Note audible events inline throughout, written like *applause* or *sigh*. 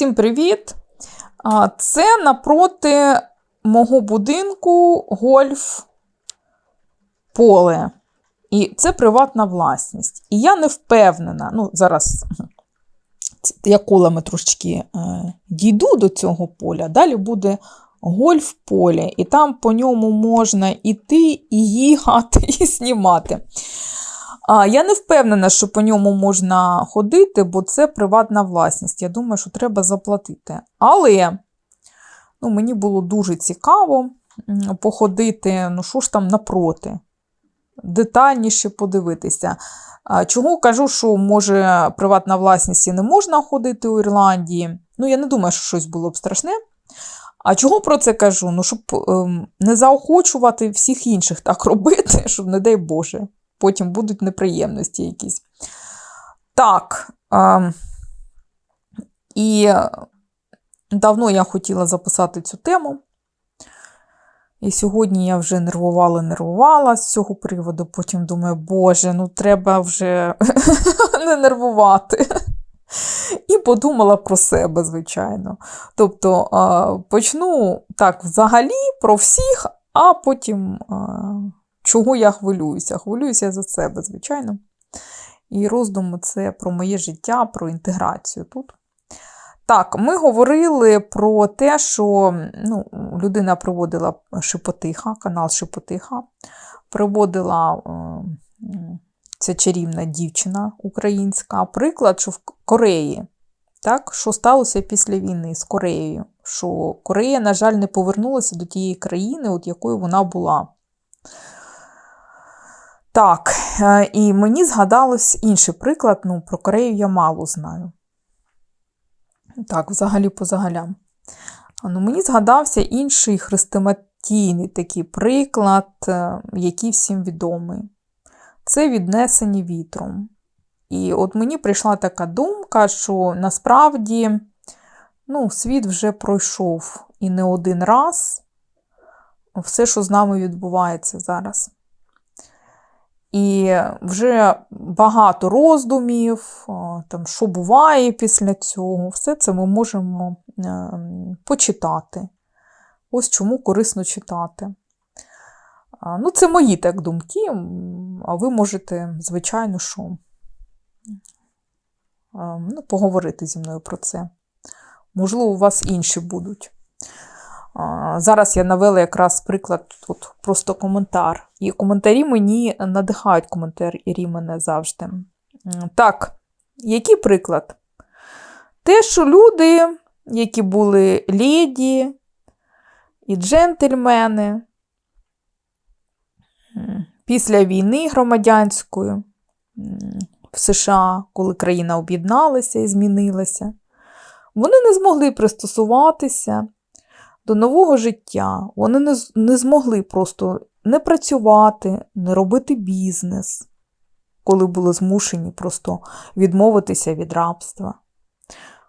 Всім привіт! Це напроти мого будинку гольф поле. І це приватна власність. І я не впевнена, ну, зараз я колами трошечки е, дійду до цього поля, далі буде гольф поле, і там по ньому можна іти, і їхати, *laughs* і знімати. Я не впевнена, що по ньому можна ходити, бо це приватна власність. Я думаю, що треба заплатити. Але ну, мені було дуже цікаво походити, ну що ж там напроти, детальніше подивитися. Чого кажу, що може приватна власність і не можна ходити у Ірландії. Ну, я не думаю, що щось було б страшне. А чого про це кажу? Ну, щоб ем, не заохочувати всіх інших так робити, *laughs* щоб, не дай Боже потім будуть неприємності якісь. Так. Е, і давно я хотіла записати цю тему. І сьогодні я вже нервувала, нервувала з цього приводу. Потім думаю, Боже, ну треба вже *laughs* не нервувати. І подумала про себе, звичайно. Тобто почну так взагалі про всіх, а потім Чого я хвилююся? Хвилююся за себе, звичайно. І роздуми це про моє життя, про інтеграцію тут. Так, ми говорили про те, що ну, людина проводила Шепотиха, канал Шепотиха, проводила е, ця чарівна дівчина українська, приклад, що в Кореї, так, що сталося після війни з Кореєю, що Корея, на жаль, не повернулася до тієї країни, от якою вона була. Так, е, і мені згадалось інший приклад, ну, про Корею я мало знаю. Так, взагалі по загалям. Ну, Мені згадався інший хрестоматійний такий приклад, е, який всім відомий. Це віднесені вітром. І от мені прийшла така думка, що насправді ну, світ вже пройшов і не один раз все, що з нами відбувається зараз. І вже багато роздумів, там, що буває після цього, все це ми можемо е, почитати. Ось чому корисно читати. Ну, Це мої так думки, а ви можете, звичайно, що ну, поговорити зі мною про це. Можливо, у вас інші будуть. Зараз я навела якраз приклад, тут просто коментар. І коментарі мені надихають коментарі мене завжди. Так, який приклад? Те, що люди, які були леді і джентльмени після війни громадянської в США, коли країна об'єдналася і змінилася, вони не змогли пристосуватися до нового життя. Вони не, не змогли просто не працювати, не робити бізнес, коли були змушені просто відмовитися від рабства.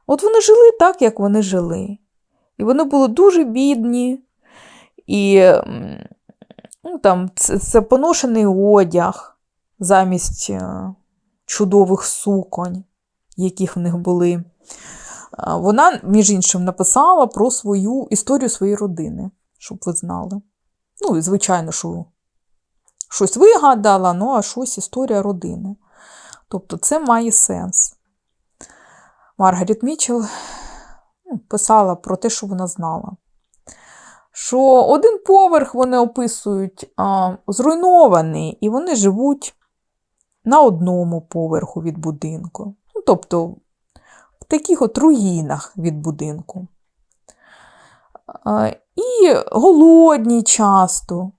От вони жили так, як вони жили. І вони були дуже бідні, і ну, там, це, це поношений одяг замість е, чудових суконь, яких в них були. Вона, між іншим, написала про свою історію своєї родини, щоб ви знали. Ну, і, звичайно, що щось вигадала, ну, а щось історія родини. Тобто це має сенс. Маргарет Мічел ну, писала про те, що вона знала. Що один поверх вони описують а, зруйнований, і вони живуть на одному поверху від будинку. Ну, Тобто в таких от руїнах від будинку. І голодні часто.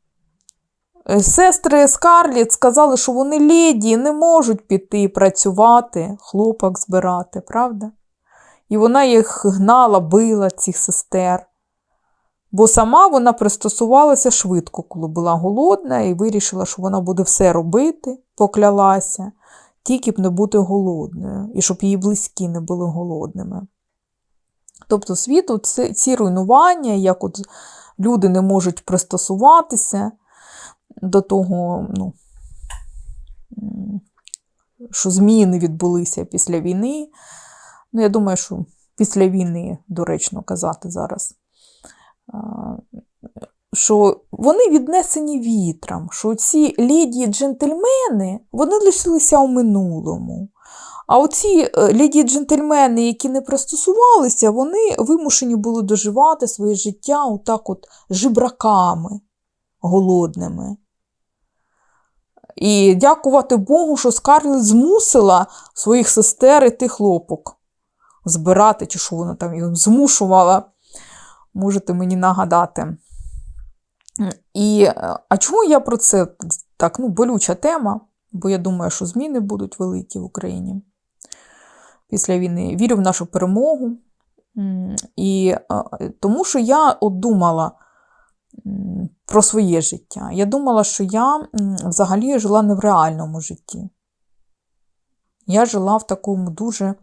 Сестри Скарліт сказали, що вони леді не можуть піти працювати, хлопок збирати, правда? І вона їх гнала, била, цих сестер. Бо сама вона пристосувалася швидко, коли була голодна, і вирішила, що вона буде все робити, поклялася, тільки б не бути голодною, і щоб її близькі не були голодними. Тобто світу ці руйнування, як от люди не можуть пристосуватися до того, ну, що зміни відбулися після війни. Ну, Я думаю, що після війни, доречно казати зараз, що вони віднесені вітром, що ці леді джентльмени вони лишилися у минулому. А оці е, леді джентльмени, які не пристосувалися, вони вимушені були доживати своє життя отак от жебраками голодними. І дякувати Богу, що Скарлетт змусила своїх сестер іти хлопок збирати, чи що вона там їх змушувала. Можете мені нагадати. І, е, а чому я про це так, ну, болюча тема, бо я думаю, що зміни будуть великі в Україні після війни. Вірю в нашу перемогу. І тому що я от думала про своє життя. Я думала, що я взагалі жила не в реальному житті. Я жила в такому дуже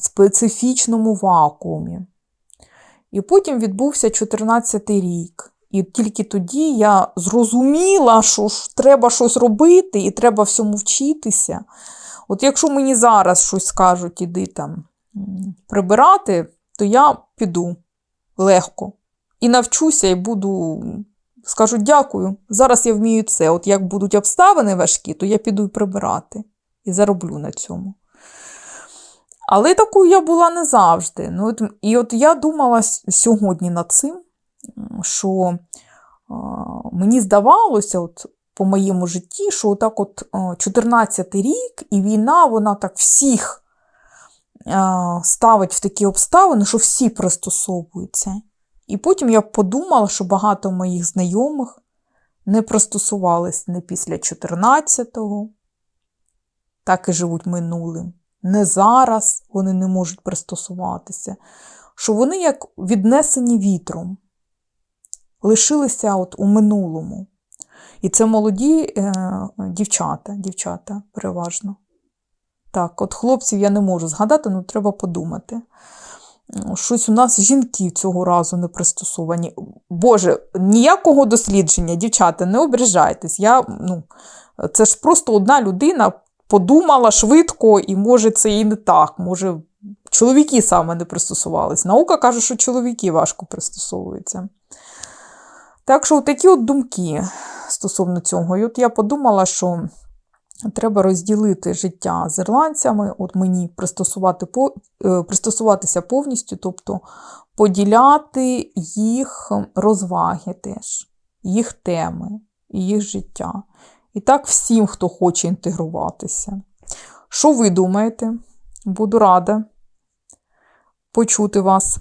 специфічному вакуумі. І потім відбувся 14-й рік. І тільки тоді я зрозуміла, що треба щось робити і треба всьому вчитися. От якщо мені зараз щось скажуть, іди там прибирати, то я піду легко. І навчуся, і буду, скажу дякую. Зараз я вмію це. От як будуть обставини важкі, то я піду і прибирати. І зароблю на цьому. Але такою я була не завжди. Ну, от, і от я думала сьогодні над цим, що а, мені здавалося, от, по моєму житті, що отак от 14 рік і війна, вона так всіх ставить в такі обставини, що всі пристосовуються. І потім я подумала, що багато моїх знайомих не пристосувались не після 14-го, так і живуть минулим. Не зараз вони не можуть пристосуватися, що вони як віднесені вітром, лишилися от у минулому. І це молоді е, дівчата, дівчата переважно. Так, от хлопців я не можу згадати, ну треба подумати. Щось у нас жінки цього разу не пристосовані. Боже, ніякого дослідження, дівчата, не ображайтесь. Я, ну, це ж просто одна людина подумала швидко, і може це і не так. Може, чоловіки саме не пристосувались. Наука каже, що чоловіки важко пристосовуються. Так що такі от думки стосовно цього. І от я подумала, що треба розділити життя з ірландцями, от мені пристосувати, е, пристосуватися повністю, тобто поділяти їх розваги теж, їх теми, їх життя. І так всім, хто хоче інтегруватися. Що ви думаєте? Буду рада почути вас.